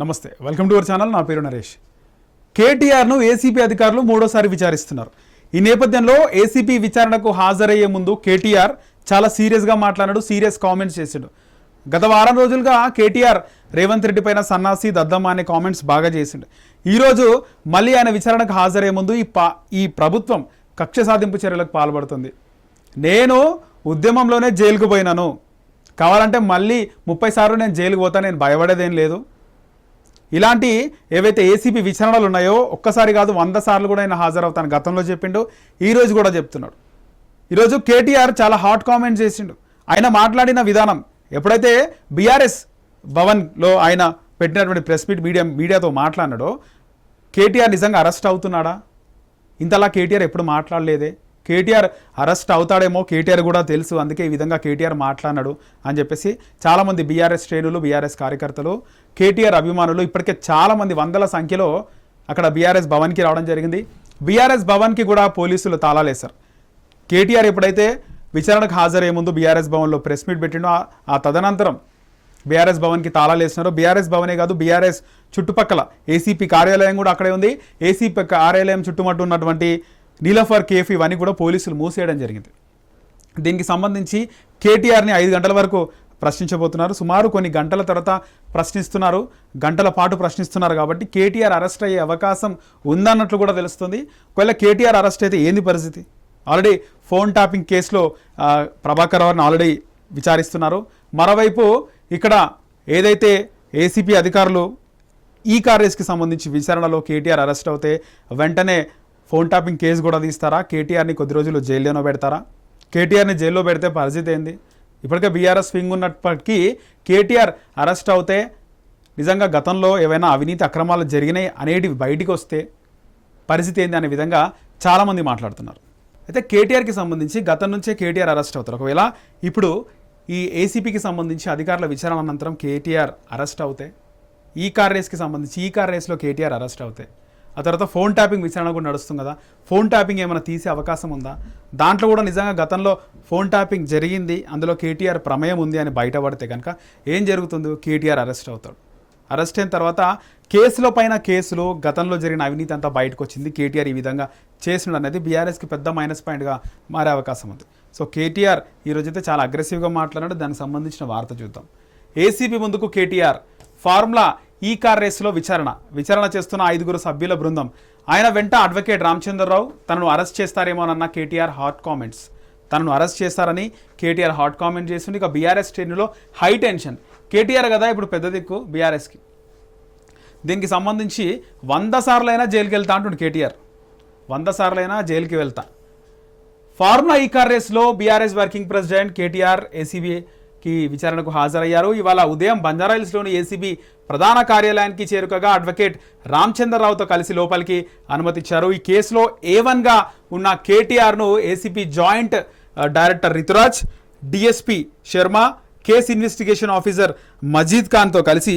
నమస్తే welcome to our channel. నా పేరు నరేష్. కేటీఆర్ను ఏసీపీ అధికారులు మూడోసారి విచారిస్తున్నారు. ఈ నేపథ్యంలో ఏసీపీ విచారణకు హాజరయ్యే ముందు కేటీఆర్ చాలా సీరియస్గా మాట్లాడాడు సీరియస్ కామెంట్స్ చేశాడు. గత వారం రోజులుగా కేటీఆర్ రేవంత్ రెడ్డి పైన సన్నాసి దద్దమ్మ అనే కామెంట్స్ బాగా చేసిండు. ఈరోజు మళ్ళీ ఆయన విచారణకు హాజరయ్యే ముందు ఈ పా ఈ ప్రభుత్వం కక్ష సాధింపు చర్యలకు పాల్పడుతుంది. నేను ఉద్యమంలోనే జైలుకు పోయినాను. కావాలంటే మళ్ళీ ముప్పై సార్లు నేను జైలుకు పోతా నేను భయపడేదేం లేదు. ఇలాంటి ఏవైతే ఏసీపీ విచారణలు ఉన్నాయో ఒక్కసారి కాదు వంద సార్లు కూడా ఆయన హాజరవుతాను గతంలో చెప్పిండు. ఈరోజు కూడా చెప్తున్నాడు. ఈరోజు కేటీఆర్ చాలా హాట్ కామెంట్ చేసిండు. ఆయన మాట్లాడిన విధానం ఎప్పుడైతే బీఆర్ఎస్ భవన్లో ఆయన పెట్టినటువంటి ప్రెస్ మీట్ మీడియా మీడియాతో మాట్లాడినాడో కేటీఆర్ నిజంగా అరెస్ట్ అవుతున్నాడా? ఇంతలా కేటీఆర్ ఎప్పుడు మాట్లాడలేదే? కేటీఆర్ అరెస్ట్ అవుతాడేమో కేటీఆర్ కూడా తెలుసు. అందుకే ఈ విధంగా కేటీఆర్ మాట్లాడినాడు అని చెప్పేసి చాలామంది బీఆర్ఎస్ శ్రేణులు బీఆర్ఎస్ కార్యకర్తలు కేటీఆర్ అభిమానులు ఇప్పటికే చాలామంది వందల సంఖ్యలో అక్కడ బీఆర్ఎస్ భవన్కి రావడం జరిగింది. బీఆర్ఎస్ భవన్కి కూడా పోలీసులు తాళాలేశారు. కేటీఆర్ ఎప్పుడైతే విచారణకు హాజరయ్యే ముందు బీఆర్ఎస్ భవన్లో ప్రెస్ మీట్ పెట్టిండో ఆ- తదనంతరం బీఆర్ఎస్ భవన్కి తాళాలు వేసినారు బీఆర్ఎస్ భవనే కాదు బీఆర్ఎస్ చుట్టుపక్కల ఏసీపీ కార్యాలయం కూడా అక్కడే ఉంది. ఏసీపీ కార్యాలయం చుట్టుమట్టు ఉన్నటువంటి నీలఫర్ కేఫ్ ఇవన్నీ కూడా పోలీసులు మూసేయడం జరిగింది. దీనికి సంబంధించి కేటీఆర్ని ఐదు గంటల వరకు ప్రశ్నించబోతున్నారు. సుమారు కొన్ని గంటల తర్వాత ప్రశ్నిస్తున్నారు. గంటల పాటు ప్రశ్నిస్తున్నారు కాబట్టి కేటీఆర్ అరెస్ట్ అయ్యే అవకాశం ఉందన్నట్లు కూడా తెలుస్తుంది. ఒకవేళ కేటీఆర్ అరెస్ట్ అయితే ఏంది పరిస్థితి? ఆల్రెడీ ఫోన్ ట్యాపింగ్ కేసులో ప్రభాకర్ రావుని ఆల్రెడీ విచారిస్తున్నారు. మరోవైపు ఇక్కడ ఏదైతే ఏసీపీ అధికారులు ఈ కారేజ్కి సంబంధించి విచారణలో కేటీఆర్ అరెస్ట్ అవుతే వెంటనే ఫోన్ ట్యాపింగ్ కేసు కూడా తీస్తారా? కేటీఆర్ని కొద్ది రోజులు జైల్లోనో పెడతారా? కేటీఆర్ని జైల్లో పెడితే పరిస్థితి ఏంది? ఇప్పటికే బీఆర్ఎస్ స్వింగ్ ఉన్నప్పటికీ కేటీఆర్ అరెస్ట్ అవుతే నిజంగా గతంలో ఏవైనా అవినీతి అక్రమాలు జరిగినాయి అనేటివి బయటికి వస్తే పరిస్థితి ఏంది అనే విధంగా చాలామంది మాట్లాడుతున్నారు. అయితే కేటీఆర్కి సంబంధించి గతం నుంచే కేటీఆర్ అరెస్ట్ అవుతారు. ఒకవేళ ఇప్పుడు ఈ ఏసీపీకి సంబంధించి అధికారుల విచారణ అనంతరం కేటీఆర్ అరెస్ట్ అవుతే ఈ కార్ రేస్కి సంబంధించి ఈ కార్ రేస్లో కేటీఆర్ అరెస్ట్ అవుతాయి ఆ తర్వాత ఫోన్ ట్యాపింగ్ విచారణ కూడా నడుస్తుంది కదా. ఫోన్ ట్యాపింగ్ ఏమైనా తీసే అవకాశం ఉందా? దాంట్లో కూడా నిజంగా గతంలో ఫోన్ ట్యాపింగ్ జరిగింది అందులో కేటీఆర్ ప్రమేయం ఉంది అని బయటపడితే కనుక ఏం జరుగుతుందో? కేటీఆర్ అరెస్ట్ అవుతాడు. అరెస్ట్ అయిన తర్వాత కేసుల పైన కేసులు గతంలో జరిగిన అవినీతి అంతా బయటకు వచ్చింది. కేటీఆర్ ఈ విధంగా చేసినాడు అనేది బీఆర్ఎస్కి పెద్ద మైనస్ పాయింట్గా మారే అవకాశం ఉంది. సో కేటీఆర్ ఈ రోజైతే చాలా అగ్రెసివ్గా మాట్లాడాడు. దానికి సంబంధించిన వార్త చూద్దాం. ఏసీబీ ముందుకు కేటీఆర్. ఫార్ములా ఈ కార్ రేసులో విచారణ. విచారణ చేస్తున్న ఐదుగురు సభ్యుల బృందం. ఆయన వెంట అడ్వకేట్ రామచంద్రరావు తనను అరెస్ట్ చేస్తారేమోనన్న కేటీఆర్ హాట్ కామెంట్స్. తనను అరెస్ట్ చేస్తారని కేటీఆర్ హాట్ కామెంట్ చేసింది ఇక బీఆర్ఎస్ శ్రేణిలో హై టెన్షన్. కేటీఆర్ కదా ఇప్పుడు పెద్ద దిక్కు బీఆర్ఎస్కి. దీనికి సంబంధించి వంద సార్లైనా జైలుకి వెళ్తా అంటుండు కేటీఆర్. వంద సార్లైనా జైలుకి వెళ్తా. ఫార్ములా ఈ కార్ రేస్లో BRS working president KTR ACB కి విచారణకు హాజరయ్యారు. ఇవాళ ఉదయం బంజారాహిల్స్లోని ఏసీబీ ప్రధాన కార్యాలయానికి చేరుకగా అడ్వకేట్ రామచంద్రరావుతో కలిసి లోపలికి అనుమతిచ్చారు. ఈ కేసులో ఏ వన్గా ఉన్న కేటీఆర్ను ACP joint director Rituraj DSP Sharma case investigation officer Majeed ఖాన్తో కలిసి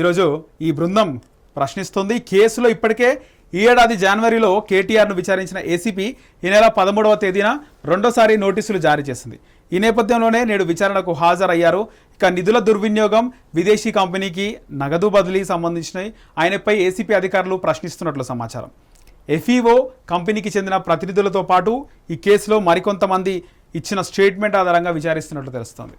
ఈరోజు ఈ బృందం ప్రశ్నిస్తుంది. కేసులో ఇప్పటికే ఈ ఏడాది జనవరిలో కేటీఆర్ను విచారించిన ఏసీపీ ఈ నెల పదమూడవ తేదీన రెండోసారి నోటీసులు జారీ చేసింది. ఈ నేపథ్యంలోనే నేడు విచారణకు హాజరయ్యారు. ఇక నిధుల దుర్వినియోగం విదేశీ కంపెనీకి నగదు బదిలీ సంబంధించినవి. ఆయనపై ఏసీపీ అధికారులు ప్రశ్నిస్తున్నట్లు సమాచారం. ఎఫ్ఈఓ కంపెనీకి చెందిన ప్రతినిధులతో పాటు ఈ కేసులో మరికొంతమంది ఇచ్చిన స్టేట్మెంట్ ఆధారంగా విచారిస్తున్నట్లు తెలుస్తోంది.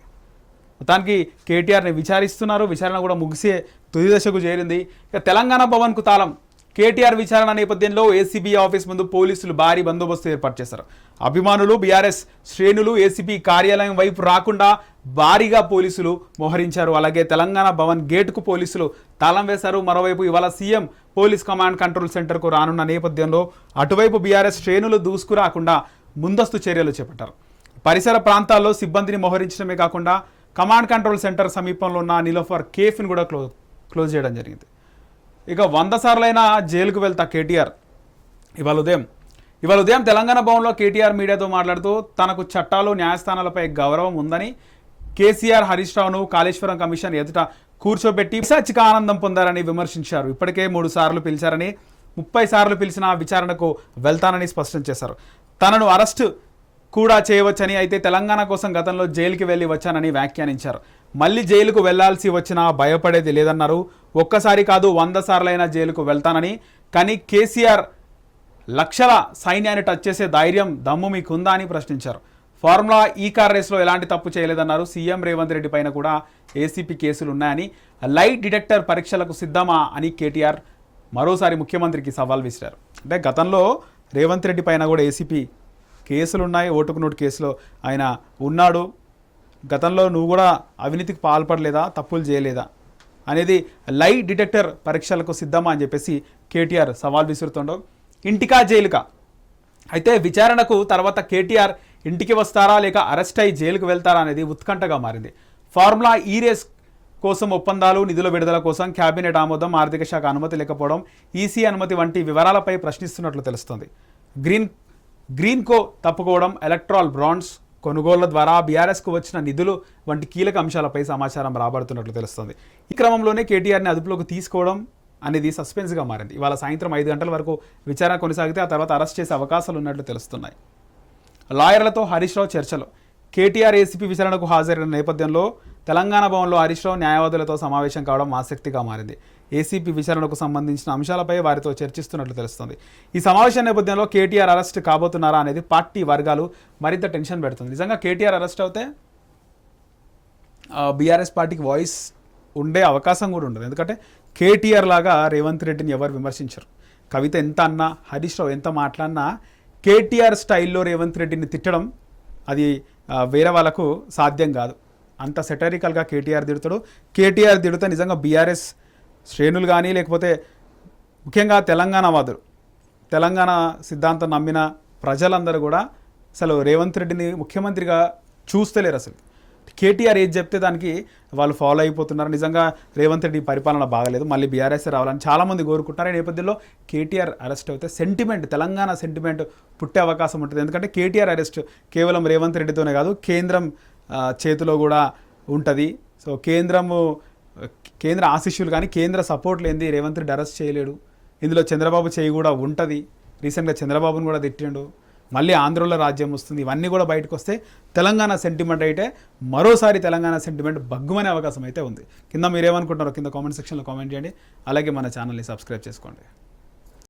మొత్తానికి కేటీఆర్ని విచారిస్తున్నారు. విచారణ కూడా ముగిసే తుది దశకు చేరింది. ఇక తెలంగాణ భవన్కు తాళం కేటీఆర్ విచారణ నేపథ్యంలో ఏసీబీ ఆఫీస్ ముందు పోలీసులు భారీ బందోబస్తు ఏర్పాటు చేశారు. అభిమానులు బీఆర్ఎస్ శ్రేణులు ఏసీబీ కార్యాలయం వైపు రాకుండా భారీగా పోలీసులు మోహరించారు. అలాగే తెలంగాణ భవన్ గేటుకు పోలీసులు తాళం వేశారు. మరోవైపు ఇవాళ సీఎం పోలీస్ కమాండ్ కంట్రోల్ సెంటర్కు రానున్న నేపథ్యంలో అటువైపు బీఆర్ఎస్ శ్రేణులు దూసుకురాకుండా ముందస్తు చర్యలు చేపట్టారు. పరిసర ప్రాంతాల్లో సిబ్బందిని మోహరించడమే కాకుండా కమాండ్ కంట్రోల్ సెంటర్ సమీపంలో ఉన్న నిలోఫర్ కేఫ్ని కూడా క్లో క్లోజ్ చేయడం జరిగింది. ఇక వంద సార్లైనా జైలుకు వెళ్తా కేటీఆర్. ఇవాళ ఉదయం. ఇవాళ ఉదయం తెలంగాణ భవన్లో కేటీఆర్ మీడియాతో మాట్లాడుతూ తనకు చట్టాలు న్యాయస్థానాలపై గౌరవం ఉందని కేసీఆర్ హరీష్ రావును కాళేశ్వరం కమిషన్ ఎదుట కూర్చోబెట్టి పిశాచిక ఆనందం పొందారని విమర్శించారు. ఇప్పటికే మూడు సార్లు పిలిచారని ముప్పై సార్లు పిలిచిన విచారణకు వెళ్తానని స్పష్టం చేశారు. తనను అరెస్టు కూడా చేయవచ్చని అయితే తెలంగాణ కోసం గతంలో జైలుకి వెళ్ళి వచ్చానని వ్యాఖ్యానించారు. మళ్ళీ జైలుకు వెళ్ళాల్సి వచ్చినా భయపడేది లేదన్నారు. ఒక్కసారి కాదు వంద సార్లైనా జైలుకు వెళ్తానని. కానీ కేసీఆర్ లక్షల సైన్యాన్ని టచ్ చేసే ధైర్యం దమ్ము మీకుందా అని ప్రశ్నించారు. ఫార్ములా ఈ కార్ రేస్లో ఎలాంటి తప్పు చేయలేదన్నారు. సీఎం రేవంత్ రెడ్డి పైన కూడా ఏసీపీ కేసులు ఉన్నాయని. లైట్ డిటెక్టర్ పరీక్షలకు సిద్ధమా అని కేటీఆర్ మరోసారి ముఖ్యమంత్రికి సవాల్ విసిరారు. అంటే గతంలో రేవంత్ రెడ్డి పైన కూడా ఏసీపీ కేసులు ఉన్నాయి. ఓటుకు నోటు కేసులో ఆయన ఉన్నాడు. గతంలో నువ్వు కూడా అవినీతికి పాల్పడలేదా? తప్పులు చేయలేదా? అనేది లై డిటెక్టర్ పరీక్షలకు సిద్ధమా అని చెప్పేసి కేటీఆర్ సవాల్ విసురుతుండవు ఇంటికా జైలుకా? అయితే విచారణకు తర్వాత కేటీఆర్ ఇంటికి వస్తారా లేక అరెస్ట్ అయి జైలుకు వెళ్తారా అనేది ఉత్కంఠగా మారింది. ఫార్ములా ఈ రేస్ కోసం ఒప్పందాలు నిధుల విడుదల కోసం క్యాబినెట్ ఆమోదం ఆర్థిక శాఖ అనుమతి లేకపోవడం ఈసీ అనుమతి వంటి వివరాలపై ప్రశ్నిస్తున్నట్లు తెలుస్తోంది. గ్రీన్ గ్రీన్ కో తప్పుకోవడం ఎలక్ట్రాల్ బ్రాండ్స్ కొనుగోళ్ళ ద్వారా బీఆర్ఎస్కు వచ్చిన నిధులు వంటి కీలక అంశాలపై సమాచారం రాబడుతున్నట్లు తెలుస్తుంది. ఈ క్రమంలోనే కేటీఆర్ని అదుపులోకి తీసుకోవడం అనేది సస్పెన్స్గా మారింది. ఇవాళ సాయంత్రం ఐదు గంటల వరకు విచారణ కొనసాగితే ఆ తర్వాత అరెస్ట్ చేసే అవకాశాలు ఉన్నట్లు తెలుస్తున్నాయి. లాయర్లతో హరీష్ రావు చర్చలు. కేటీఆర్ ఏసీపీ విచారణకు హాజరైన నేపథ్యంలో తెలంగాణ భవన్లో హరీష్ రావు న్యాయవాదులతో సమావేశం కావడం ఆసక్తిగా మారింది. ఏసీపీ విచారణకు సంబంధించిన అంశాలపై వారితో చర్చిస్తున్నట్లు తెలుస్తుంది. ఈ సమావేశం నేపథ్యంలో కేటీఆర్ అరెస్ట్ కాబోతున్నారా అనేది పార్టీ వర్గాలు మరింత టెన్షన్ పెడుతుంది. నిజంగా కేటీఆర్ అరెస్ట్ అవుతే బీఆర్ఎస్ పార్టీకి వాయిస్ ఉండే అవకాశం కూడా ఉండదు. ఎందుకంటే కేటీఆర్ లాగా రేవంత్ రెడ్డిని ఎవరు విమర్శించరు. కవిత ఎంత అన్నా హరీష్ రావు ఎంత మాట్లాడినా కేటీఆర్ స్టైల్లో రేవంత్ రెడ్డిని తిట్టడం అది వేరే వాళ్ళకు సాధ్యం కాదు. అంత సెటరికల్గా కేటీఆర్ తిడతాడు. కేటీఆర్ తిడితే నిజంగా బీఆర్ఎస్ శ్రేణులు కానీ లేకపోతే ముఖ్యంగా తెలంగాణ వాదులు తెలంగాణ సిద్ధాంతం నమ్మిన ప్రజలందరూ కూడా అసలు రేవంత్ రెడ్డిని ముఖ్యమంత్రిగా చూస్తలేరు అసలు. కేటీఆర్ ఏది చెప్తే దానికి వాళ్ళు ఫాలో అయిపోతున్నారు. నిజంగా రేవంత్ రెడ్డి పరిపాలన బాగలేదు. మళ్ళీ బీఆర్ఎస్ రావాలని చాలామంది కోరుకుంటున్నారు. ఈ నేపథ్యంలో కేటీఆర్ అరెస్ట్ అయితే సెంటిమెంట్ తెలంగాణ సెంటిమెంట్ పుట్టే అవకాశం ఉంటుంది. ఎందుకంటే కేటీఆర్ అరెస్ట్ కేవలం రేవంత్ రెడ్డితోనే కాదు కేంద్రం చేతిలో కూడా ఉంటుంది. సో కేంద్రము కేంద్ర ఆశిష్యులు కానీ కేంద్ర సపోర్ట్ లేనిది రేవంత్ రెడ్డి అరెస్ట్ చేయలేడు. ఇందులో చంద్రబాబు చేయి కూడా ఉంటుంది. రీసెంట్గా చంద్రబాబును కూడా తిట్టిండు. మళ్ళీ ఆంధ్రలో రాజ్యం వస్తుంది. ఇవన్నీ కూడా బయటకు వస్తే తెలంగాణ సెంటిమెంట్ అయితే మరోసారి తెలంగాణ సెంటిమెంట్ బగ్గుమనే అవకాశం అయితే ఉంది. కింద మీరేమనుకుంటున్నారో కింద కామెంట్ సెక్షన్లో కామెంట్ చేయండి. అలాగే మన ఛానల్ని సబ్స్క్రైబ్ చేసుకోండి.